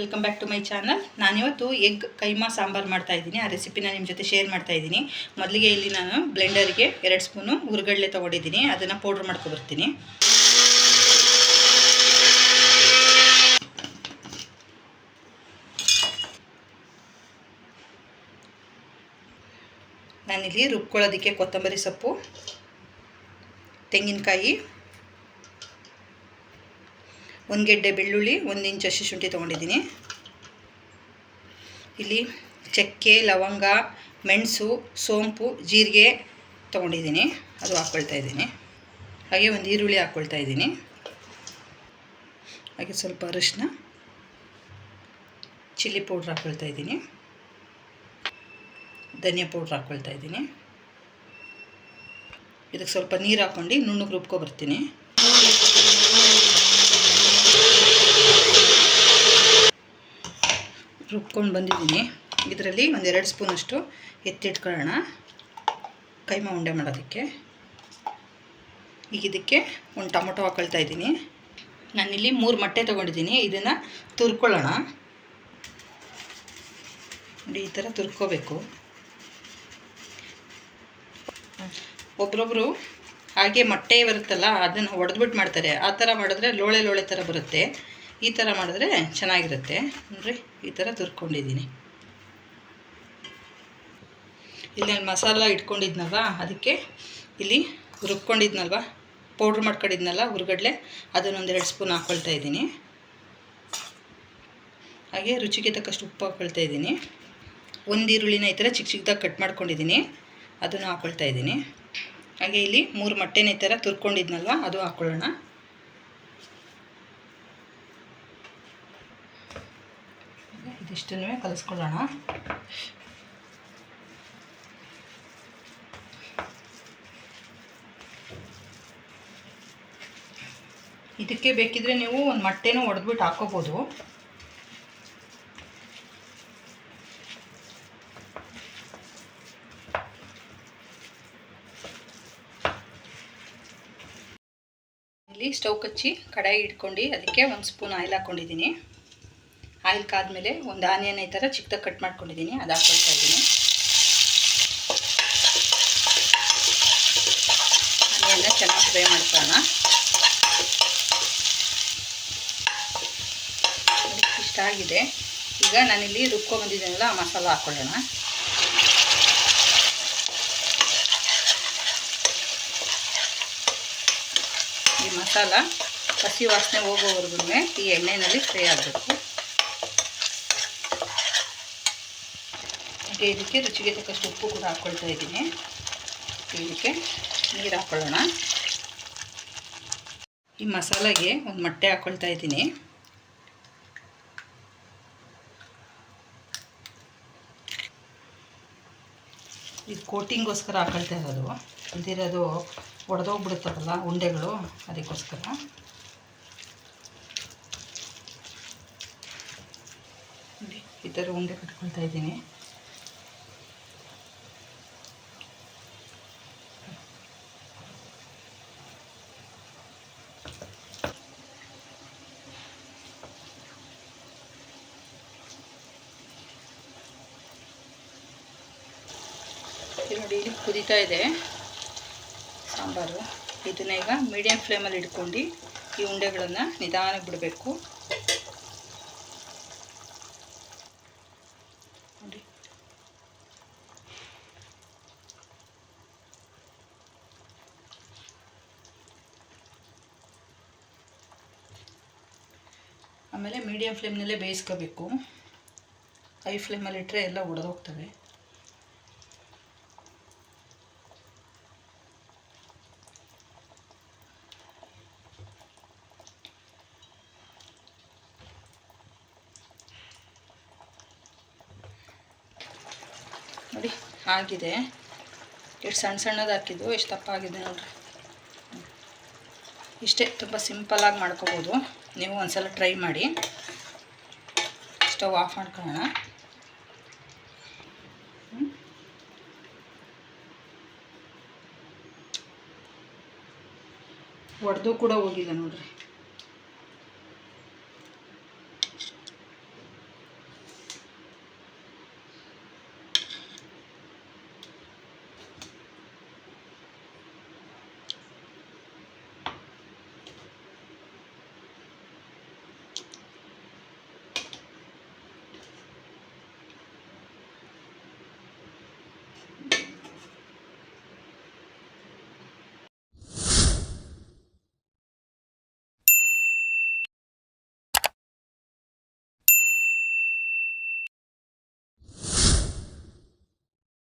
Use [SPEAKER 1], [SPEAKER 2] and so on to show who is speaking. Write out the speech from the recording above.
[SPEAKER 1] Welcome back to my channel ನಾನಿವತ್ತು egg keema sambar ಮಾಡ್ತಾ ಇದ್ದೀನಿ. ಆ ರೆಸಿಪಿನ ನಿಮ್ಮ ಜೊತೆ ಶೇರ್ ಮಾಡ್ತಾ ಇದ್ದೀನಿ. ಮೊದಲಿಗೆ ಇಲ್ಲಿ ನಾನು ಬ್ಲೆಂಡರ್ಗೆ ಎರಡು ಸ್ಪೂನು ಹುರ್ಗಡ್ಲೆ ತೊಗೊಂಡಿದ್ದೀನಿ. ಅದನ್ನು ಪೌಡ್ರ್ ಮಾಡ್ಕೊಬರ್ತೀನಿ ನಾನಿಲ್ಲಿ ರುಬ್ಕೊಳ್ಳೋದಕ್ಕೆ ಕೊತ್ತಂಬರಿ ಸೊಪ್ಪು, ತೆಂಗಿನಕಾಯಿ ಒಂದು ಗೆಡ್ಡೆ ಬೆಳ್ಳುಳ್ಳಿ, ಒಂದು ಹಸಿ ಶುಂಠಿ ತೊಗೊಂಡಿದ್ದೀನಿ. ಇಲ್ಲಿ ಚಕ್ಕೆ, ಲವಂಗ, ಮೆಣಸು, ಸೋಂಪು, ಜೀರಿಗೆ ತೊಗೊಂಡಿದ್ದೀನಿ. ಅದು ಹಾಕ್ಕೊಳ್ತಾ ಇದ್ದೀನಿ. ಹಾಗೆ ಒಂದು ಈರುಳ್ಳಿ ಹಾಕ್ಕೊಳ್ತಾ ಇದ್ದೀನಿ. ಹಾಗೆ ಸ್ವಲ್ಪ ಅರಿಶಿನ, ಚಿಲ್ಲಿ ಪೌಡ್ರ್ ಹಾಕ್ಕೊಳ್ತಾ ಇದ್ದೀನಿ. ಧನಿಯಾ ಪೌಡ್ರ್ ಹಾಕ್ಕೊಳ್ತಾ ಇದ್ದೀನಿ. ಇದಕ್ಕೆ ಸ್ವಲ್ಪ ನೀರು ಹಾಕ್ಕೊಂಡು ನುಣ್ಣಗೆ ರುಬ್ಕೊಬರ್ತೀನಿ ರುಬ್ಕೊಂಡು ಬಂದಿದ್ದೀನಿ. ಇದರಲ್ಲಿ ಒಂದೆರಡು ಸ್ಪೂನಷ್ಟು ಎತ್ತಿಟ್ಕೊಳ್ಳೋಣ ಕೈಮ ಉಂಡೆ ಮಾಡೋದಕ್ಕೆ. ಈಗ ಇದಕ್ಕೆ ಒಂದು ಟೊಮೊಟೊ ಹಾಕೊಳ್ತಾ ಇದ್ದೀನಿ. ನಾನಿಲ್ಲಿ ಮೂರು ಮೊಟ್ಟೆ ತೊಗೊಂಡಿದ್ದೀನಿ. ಇದನ್ನು ತುರ್ಕೊಳ್ಳೋಣ. ನೋಡಿ, ಈ ಥರ ತುರ್ಕೋಬೇಕು. ಒಬ್ರೊಬ್ಬರು ಹಾಗೆ ಮೊಟ್ಟೆ ಬರುತ್ತಲ್ಲ, ಅದನ್ನು ಒಡೆದ್ಬಿಟ್ಟು ಮಾಡ್ತಾರೆ. ಆ ಥರ ಮಾಡಿದ್ರೆ ಲೋಳೆ ಲೋಳೆ ಥರ ಬರುತ್ತೆ. ಈ ಥರ ಮಾಡಿದ್ರೆ ಚೆನ್ನಾಗಿರುತ್ತೆ. ನೋಡ್ರಿ, ಈ ಥರ ತುರ್ಕೊಂಡಿದ್ದೀನಿ. ಇಲ್ಲಿ ನಾನು ಮಸಾಲ ಇಟ್ಕೊಂಡಿದ್ನಲ್ವ? ಅದಕ್ಕೆ ಇಲ್ಲಿ ರುಬ್ಕೊಂಡಿದ್ನಲ್ವ? ಪೌಡ್ರ್ ಮಾಡ್ಕೊಂಡಿದ್ನಲ್ಲ ಹುರ್ಗಡ್ಲೆ ಅದನ್ನೊಂದೆರಡು ಸ್ಪೂನ್ ಹಾಕ್ಕೊಳ್ತಾ ಇದ್ದೀನಿ. ಹಾಗೆ ರುಚಿಗೆ ತಕ್ಕಷ್ಟು ಉಪ್ಪು ಹಾಕ್ಕೊಳ್ತಾ ಇದ್ದೀನಿ. ಒಂದು ಈರುಳ್ಳಿನ ಈ ಥರ ಚಿಕ್ಕ ಚಿಕ್ಕದಾಗಿ ಕಟ್ ಮಾಡ್ಕೊಂಡಿದ್ದೀನಿ. ಅದನ್ನು ಹಾಕ್ಕೊಳ್ತಾ ಇದ್ದೀನಿ. ಹಾಗೆ ಇಲ್ಲಿ ಮೂರು ಮೊಟ್ಟೆನ ಈ ಥರ ತುರ್ಕೊಂಡಿದ್ನಲ್ವ, ಅದು ಹಾಕ್ಕೊಳ್ಳೋಣ ಇದಿಷ್ಟನ್ನು ಕಲಿಸ್ಕೊಳ್ಳೋಣ. ಇದಕ್ಕೆ ಬೇಕಿದ್ರೆ ನೀವು ಒಂದು ಮೊಟ್ಟೆನೂ ಒಡೆದ್ಬಿಟ್ಟು ಹಾಕೋಬೋದು. ಇಲ್ಲಿ ಸ್ಟವ್ ಕಚ್ಚಿ ಕಡಾಯಿ ಇಟ್ಕೊಂಡು ಅದಕ್ಕೆ ಒಂದು ಸ್ಪೂನ್ ಆಯಿಲ್ ಹಾಕ್ಕೊಂಡಿದ್ದೀನಿ ಆಯಿಲ್ ಕಾದ್ಮೇಲೆ ಒಂದು ಆನಿಯನ್ ಈ ಥರ ಚಿಕ್ಕದಾಗಿ ಕಟ್ ಮಾಡ್ಕೊಂಡಿದ್ದೀನಿ, ಅದು ಹಾಕೊಳ್ತಾ ಇದ್ದೀನಿ. ಆನಿಯನ್ನ ಚೆನ್ನಾಗಿ ಫ್ರೈ ಇಷ್ಟ ಆಗಿದೆ. ಈಗ ನಾನಿಲ್ಲಿ ರುಬ್ಕೊಂಬಂದಿದ್ದೀನಲ್ಲ ಆ ಮಸಾಲ ಹಾಕೊಳ್ಳೋಣ. ಈ ಮಸಾಲ ಹಸಿ ವಾಸನೆ ಹೋಗೋವರೆಗೂ ಈ ಎಣ್ಣೆಯಲ್ಲಿ ಫ್ರೈ ಆಗಬೇಕು. ಹಾಗೆ ಇದಕ್ಕೆ ರುಚಿಗೆ ತಕ್ಕಷ್ಟು ಉಪ್ಪು ಕೂಡ ಹಾಕ್ಕೊಳ್ತಾ ಇದ್ದೀನಿ. ಇದಕ್ಕೆ ನೀರು ಹಾಕ್ಕೊಳ್ಳೋಣ ಈ ಮಸಾಲೆಗೆ ಒಂದು ಮೊಟ್ಟೆ ಹಾಕ್ಕೊಳ್ತಾ ಇದ್ದೀನಿ. ಇದು ಕೋಟಿಂಗೋಸ್ಕರ ಹಾಕೊಳ್ತಾ ಇರೋದು. ಇದಿರೋದು ಒಡೆದೋಗ್ಬಿಡುತ್ತಲ್ಲ ಉಂಡೆಗಳು, ಅದಕ್ಕೋಸ್ಕರ. ಈ ಥರ ಉಂಡೆ ಕಟ್ಕೊಳ್ತಾ ಇದ್ದೀನಿ. ನೋಡಿ ಇಲ್ಲಿ ಕುದೀತಾ ಇದೆ. ಸಾಂಬಾರು. ಇದನ್ನ ಈಗ ಮೀಡಿಯಮ್ ಫ್ಲೇಮಲ್ಲಿ ಇಟ್ಕೊಂಡು ಈ ಉಂಡೆಗಳನ್ನು ನಿಧಾನಕ್ಕೆ ಬಿಡಬೇಕು. ಆಮೇಲೆ ಮೀಡಿಯಂ ಫ್ಲೇಮ್ನಲ್ಲೇ ಬೇಯಿಸ್ಕೋಬೇಕು. ಹೈ ಫ್ಲೇಮಲ್ಲಿ ಇಟ್ಟರೆ ಎಲ್ಲ ಒಡೆದೋಗ್ತವೆ. ನೋಡಿ. ಆಗಿದೆ. ಎಷ್ಟು ಸಣ್ಣ ಸಣ್ಣದು ಹಾಕಿದ್ದು, ಎಷ್ಟು ತಪ್ಪಾಗಿದೆ ನೋಡಿರಿ. ಇಷ್ಟೇ, ತುಂಬ ಸಿಂಪಲ್ಲಾಗಿ ಮಾಡ್ಕೋಬೋದು. ನೀವು ಒಂದ್ಸಲ ಟ್ರೈ ಮಾಡಿ. ಸ್ಟವ್ ಆಫ್ ಮಾಡ್ಕೊಳ್ಳೋಣ. ಒಡೆದು ಕೂಡ ಹೋಗಿಲ್ಲ ನೋಡಿರಿ.